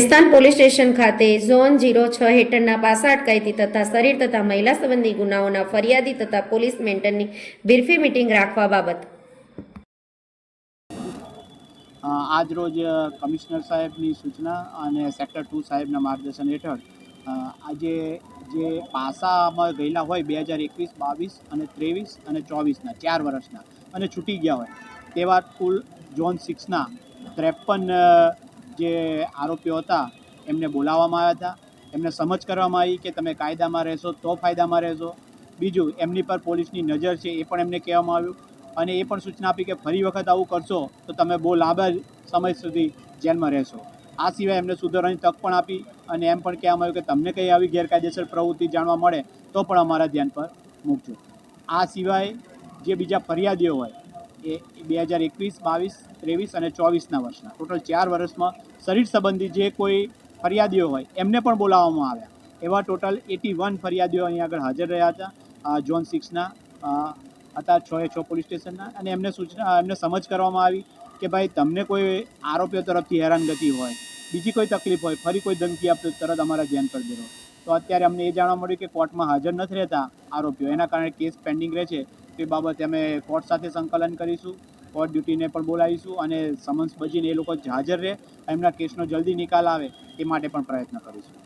Bhestan police station ખાતે zone zero છ હેઠળના પાસા અટકાયતી તથા શરીર તથા મહિલા સંબંધી ગુનાઓના ફરિયાદી તથા પોલીસ મેન્ટરની બિરફી મીટિંગ રાખવા બાબત. આજરોજ આજ રોજ કમિશનર સાહેબની સૂચના અને સેક્ટર ટુ સાહેબના માર્ગદર્શન હેઠળ આજે જે પાસામાં ગયેલા હોય બે હજાર એકવીસ, બાવીસ અને ત્રેવીસ અને ચોવીસના, ચાર વર્ષના, અને છૂટી ગયા હોય તેવા કુલ ઝોન સિક્સના ત્રેપન જે આરોપીઓ હતા, એમને બોલાવવામાં આવ્યા હતા. એમને સમજ કરવામાં આવી કે તમે કાયદામાં રહેશો તો ફાયદામાં રહેશો. બીજું, એમની પર પોલીસની નજર છે એ પણ એમને કહેવામાં આવ્યું. અને એ પણ સૂચના આપી કે ફરી વખત આવું કરશો તો તમે બહુ લાંબા સમય સુધી જેલમાં રહેશો. આ સિવાય એમને સુધારવાની તક પણ આપી અને એમ પણ કહેવામાં આવ્યું કે તમને કંઈ આવી ગેરકાયદેસર પ્રવૃત્તિ જાણવા મળે તો પણ અમારા ધ્યાન પર મૂકજો. આ સિવાય જે બીજા ફરિયાદીઓ હોય એ બે હજાર એકવીસ, બાવીસ, ત્રેવીસ અને ચોવીસના વર્ષના. ટોટલ ચાર વર્ષમાં શરીર સંબંધી જે કોઈ ફરિયાદીઓ હોય, એમને પણ બોલાવવામાં આવ્યા. એવા ટોટલ એટી વન ફરિયાદીઓ અહીં આગળ હાજર રહ્યા હતા. ઝોન સિક્સના હતા છ એ છ પોલીસ સ્ટેશનના. અને એમને સૂચના, એમને સમજ કરવામાં આવી કે ભાઈ તમને કોઈ આરોપીઓ તરફથી હેરાનગતિ હોય, બીજી કોઈ તકલીફ હોય, ફરી કોઈ ધમકી આપતો તરત અમારા ધ્યાન પર દેવો તો અત્યારે અમને એ જાણવા મળ્યું કે કોર્ટમાં હાજર નથી રહેતા આરોપીઓ. એના કારણે કેસ પેન્ડિંગ રહે છે. તે બાબતે અમે કોર્ટ સાથે સંકલન કરીશું, કોર્ટ ડ્યુટીને પણ બોલાવીશું અને સમન્સ બજીને એ લોકો હાજર રહે, એમના કેસનો જલ્દી નિકાલ આવે એ માટે પણ પ્રયત્ન કરીશું.